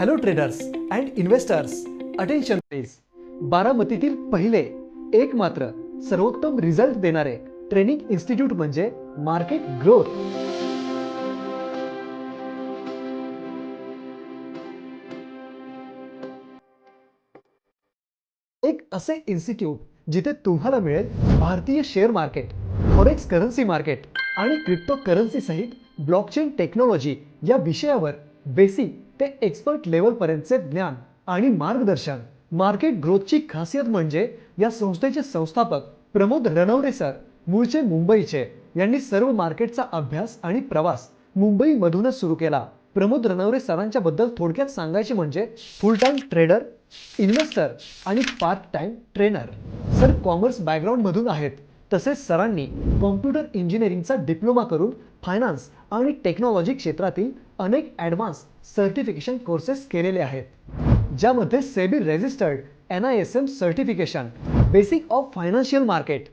Hello traders and investors attention please बारामतीतील पहिले एक मात्र सर्वोत्तम रिझल्ट देणारे ट्रेनिंग इन्स्टिट्यूट म्हणजे मार्केट ग्रोथ एक असे इन्स्टिट्यूट जिथे तुम्हाला मिळेल भारतीय share market forex currency market आणि क्रिप्टो करन्सी सहित ब्लॉकचेन टेक्नॉलॉजी या विषयावर बेसिक ते एक्सपर्ट लेवलपर्यंतचे ज्ञान आणि मार्गदर्शन. मार्केट ग्रोथची खासियत म्हणजे या संस्थेचे संस्थापक प्रमोद रणवडे सर मूळचे मुंबईचे. यांनी सर्व मार्केटचा अभ्यास आणि प्रवास मुंबईमधूनच सुरू केला. प्रमोद रणवरे सरांच्या बद्दल थोडक्यात सांगायचे म्हणजे फुल टाइम ट्रेडर इन्व्हेस्टर आणि part time trainer sir commerce बॅकग्राऊंडमधून आहेत. तसेच सरांनी कॉम्प्युटर इंजिनिअरिंगचा डिप्लोमा करून फायनान्स आणि टेक्नॉलॉजी क्षेत्रातील अनेक ॲडव्हान्स सर्टिफिकेशन कोर्सेस केलेले आहेत ज्यामध्ये SEBI registered N I S M certification basic of financial market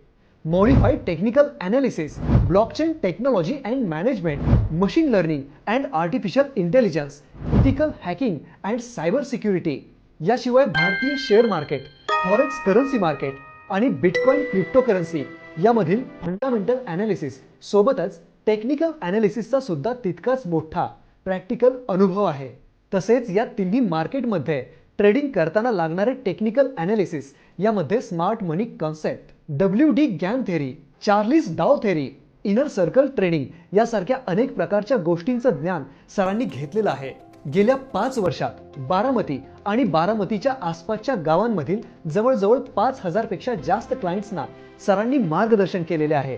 modified technical analysis blockchain technology and management machine learning and artificial intelligence ethical hacking and cyber security याशिवाय भारतीय share market forex currency market आणि bitcoin cryptocurrency यामधील fundamental analysis सोबतच technical अनालिसिसचा सुद्धा तितकाच मोठा practical अनुभव आहे. तसेच या तिन्ही मार्केटमध्ये ट्रेडिंग करताना लागणारे टेक्निकल अनालिसिस यामध्ये smart money concept W D Gann theory Charles Dow theory inner circle trading यासारख्या अनेक प्रकारच्या गोष्टींचं ज्ञान सरांनी घेतलेलं आहे. गेल्या पाच वर्षात बारामती आणि बारामतीच्या आसपासच्या गावांमधील जवळजवळ पाच हजारपेक्षा जास्त क्लायंट्सना सरांनी मार्गदर्शन केलेले आहे.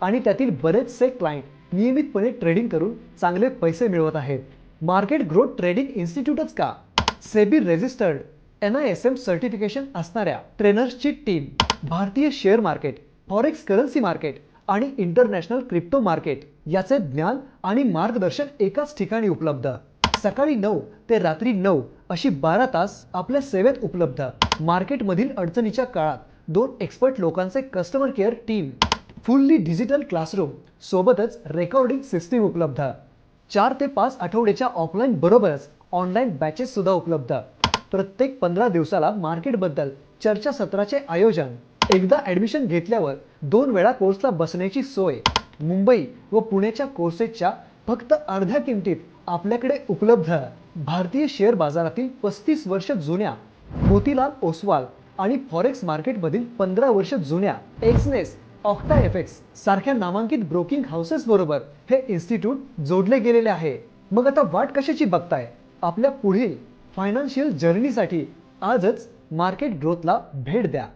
आणि त्यातील बरेचसे क्लायंट नियमितपणे ट्रेडिंग करून चांगले पैसे मिळवत आहेत. मार्केट ग्रोथ ट्रेडिंग इन्स्टिट्यूटच का? SEBI registered N I S M certification असणाऱ्या ट्रेनर्सची टीम भारतीय share market forex currency market आणि इंटरनॅशनल क्रिप्टो मार्केट याचे ज्ञान आणि मार्गदर्शन एकाच ठिकाणी उपलब्ध. सकाळी नऊ ते रात्री नऊ अशी बारा तास आपल्या सेवेत उपलब्ध. मार्केटमधील अडचणीच्या काळात दोन एक्सपर्ट लोकांचे customer care team fully digital classroom सोबतच रेकॉर्डिंग सिस्टीम उपलब्ध. चार ते पाच आठवड्याच्या ऑफलाईन बरोबरच ऑनलाईन बॅचेस सुद्धा उपलब्ध. प्रत्येक पंधरा दिवसाला मार्केटबद्दल चर्चासत्राचे आयोजन. एकदा ॲडमिशन घेतल्यावर दोन वेळा कोर्सला बसण्याची सोय. मुंबई व पुण्याच्या कोर्सेसच्या फक्त अर्ध्या किमतीत आपल्याकडे उपलब्ध. भारतीय शेअर बाजारातील पस्तीस वर्ष जुन्या. मोतीलाल ओसवाल आणि फॉरेक्स मार्केटमधील पंधरा वर्ष जुन्या. एक्सनेस ऑक्टा एफेक्स सारख्या नामांकित ब्रोकिंग हाऊसेस बरोबर हे इन्स्टिट्यूट जोडले गेलेले आहे. मग आता वाट कशाची बघताय? आपल्या पुढील फायनान्शियल जर्नीसाठी आजच मार्केट ग्रोथला भेट द्या.